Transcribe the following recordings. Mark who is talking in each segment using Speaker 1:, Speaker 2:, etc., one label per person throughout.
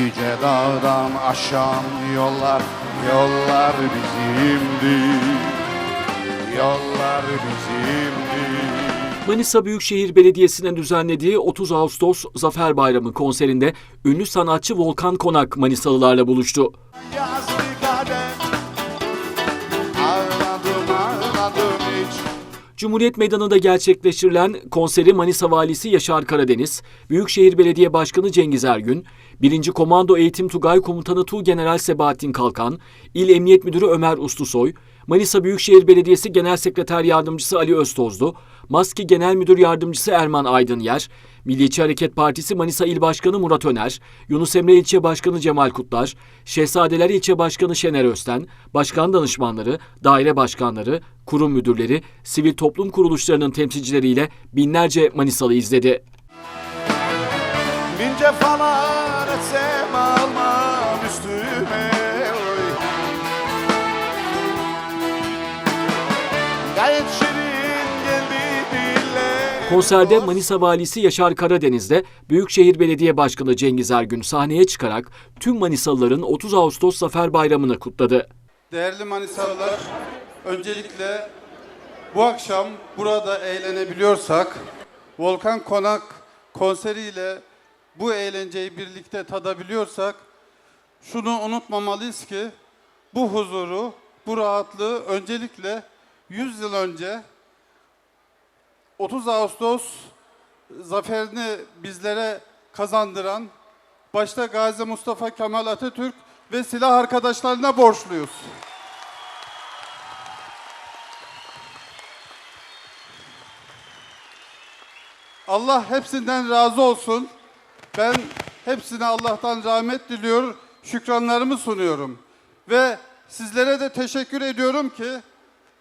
Speaker 1: Yüce dağdan aşan yollar Yollar bizimdi Yollar bizimdi
Speaker 2: Manisa Büyükşehir Belediyesi'nin düzenlediği 30 Ağustos Zafer Bayramı konserinde ünlü sanatçı Volkan Konak Manisalılarla buluştu.
Speaker 1: Yazdı
Speaker 2: Cumhuriyet Meydanı'nda gerçekleştirilen konseri Manisa Valisi Yaşar Karadeniz, Büyükşehir Belediye Başkanı Cengiz Ergün, 1. Komando Eğitim Tugay Komutanı Tuğgeneral Sebahattin Kalkan, İl Emniyet Müdürü Ömer Uslusoy, Manisa Büyükşehir Belediyesi Genel Sekreter Yardımcısı Ali Öztozlu, Maski Genel Müdür Yardımcısı Erman Aydınyer, Milliyetçi Hareket Partisi Manisa İl Başkanı Murat Öner, Yunus Emre İlçe Başkanı Cemal Kutlar, Şehzadeler İlçe Başkanı Şener Özten, başkan danışmanları, daire başkanları, kurum müdürleri, sivil toplum kuruluşlarının temsilcileriyle binlerce Manisalı izledi.
Speaker 1: Bin cefalar
Speaker 2: Konserde Manisa Valisi Yaşar Karadeniz'de Büyükşehir Belediye Başkanı Cengiz Ergün sahneye çıkarak tüm Manisalıların 30 Ağustos Zafer Bayramı'nı kutladı.
Speaker 3: Değerli Manisalılar, öncelikle bu akşam burada eğlenebiliyorsak, Volkan Konak konseriyle bu eğlenceyi birlikte tadabiliyorsak, şunu unutmamalıyız ki, bu huzuru, bu rahatlığı öncelikle 100 yıl önce 30 Ağustos zaferini bizlere kazandıran başta Gazi Mustafa Kemal Atatürk ve silah arkadaşlarına borçluyuz. Allah hepsinden razı olsun. Ben hepsine Allah'tan rahmet diliyor, şükranlarımı sunuyorum. Ve sizlere de teşekkür ediyorum ki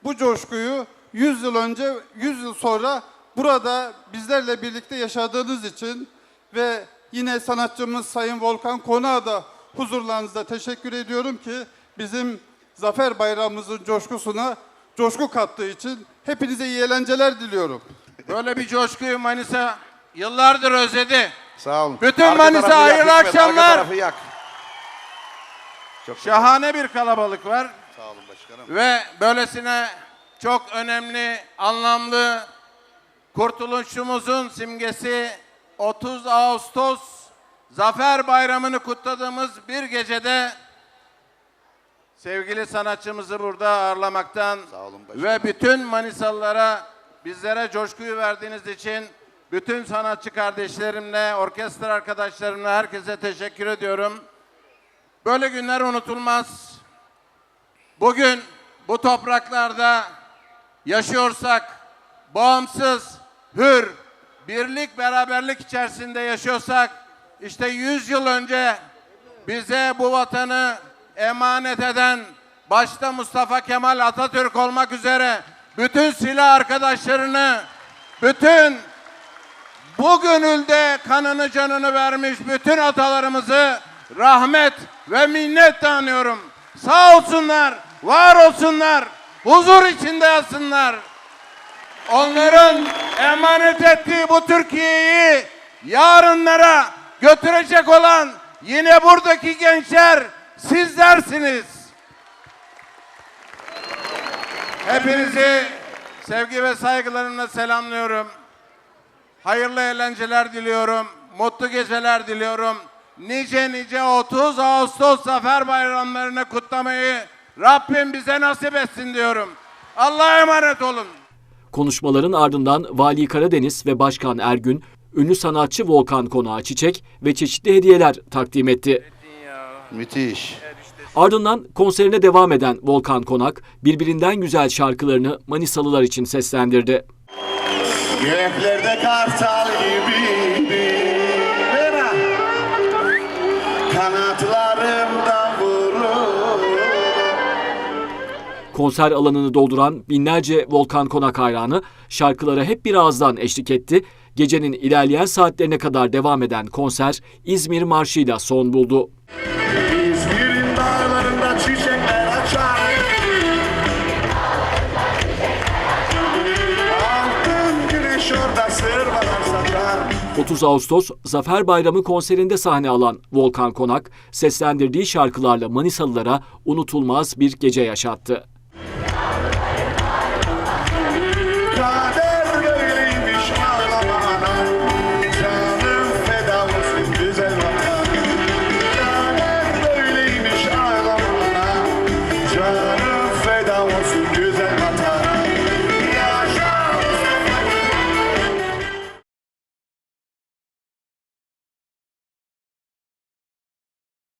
Speaker 3: bu coşkuyu 100 yıl önce, 100 yıl sonra burada bizlerle birlikte yaşadığınız için ve yine sanatçımız Sayın Volkan Konak'a da huzurlarınızda teşekkür ediyorum ki bizim Zafer Bayramımızın coşkusuna coşku kattığı için hepinize iyi eğlenceler diliyorum.
Speaker 4: Böyle bir coşkuyu Manisa yıllardır özledi.
Speaker 1: Sağ olun.
Speaker 4: Bütün
Speaker 1: Arka
Speaker 4: Manisa
Speaker 1: yak,
Speaker 4: hayırlı
Speaker 1: Hikmet,
Speaker 4: akşamlar.
Speaker 1: Yak. Çok
Speaker 4: Şahane bir kalabalık var
Speaker 1: sağ olun başkanım.
Speaker 4: ve böylesine çok önemli, anlamlı kurtuluşumuzun simgesi 30 Ağustos Zafer Bayramı'nı kutladığımız bir gecede sevgili sanatçımızı burada ağırlamaktan
Speaker 1: olun
Speaker 4: ve bütün Manisalılara bizlere coşkuyu verdiğiniz için bütün sanatçı kardeşlerimle, orkestra arkadaşlarımla herkese teşekkür ediyorum. Böyle günler unutulmaz. Bugün bu topraklarda yaşıyorsak, bağımsız, hür, birlik, beraberlik içerisinde yaşıyorsak, işte 100 yıl önce bize bu vatanı emanet eden, başta Mustafa Kemal Atatürk olmak üzere bütün silah arkadaşlarını, bütün bu gönülde kanını canını vermiş bütün atalarımızı rahmet ve minnet tanıyorum. Sağ olsunlar, var olsunlar, huzur içinde yatsınlar. Onların emanet ettiği bu Türkiye'yi yarınlara götürecek olan yine buradaki gençler sizlersiniz. Hepinizi sevgi ve saygılarımla selamlıyorum. Hayırlı eğlenceler diliyorum. Mutlu geceler diliyorum. Nice nice 30 Ağustos Zafer Bayramlarını kutlamayı Rabbim bize nasip etsin diyorum. Allah'a emanet olun.
Speaker 2: Konuşmaların ardından Vali Karadeniz ve Başkan Ergün, ünlü sanatçı Volkan Konak'a çiçek ve çeşitli hediyeler takdim etti.
Speaker 1: Müthiş.
Speaker 2: Ardından konserine devam eden Volkan Konak, birbirinden güzel şarkılarını Manisalılar için seslendirdi.
Speaker 1: Göklerde kartal gibiydi. Kanatlarımda
Speaker 2: Konser alanını dolduran binlerce Volkan Konak hayranı şarkılara hep bir ağızdan eşlik etti. Gecenin ilerleyen saatlerine kadar devam eden konser İzmir Marşı'yla son buldu.
Speaker 1: İzmir'in dağlarında çiçekler açar. Altın güneş orada sırmalar saçar.
Speaker 2: 30 Ağustos Zafer Bayramı konserinde sahne alan Volkan Konak, seslendirdiği şarkılarla Manisalılara unutulmaz bir gece yaşattı.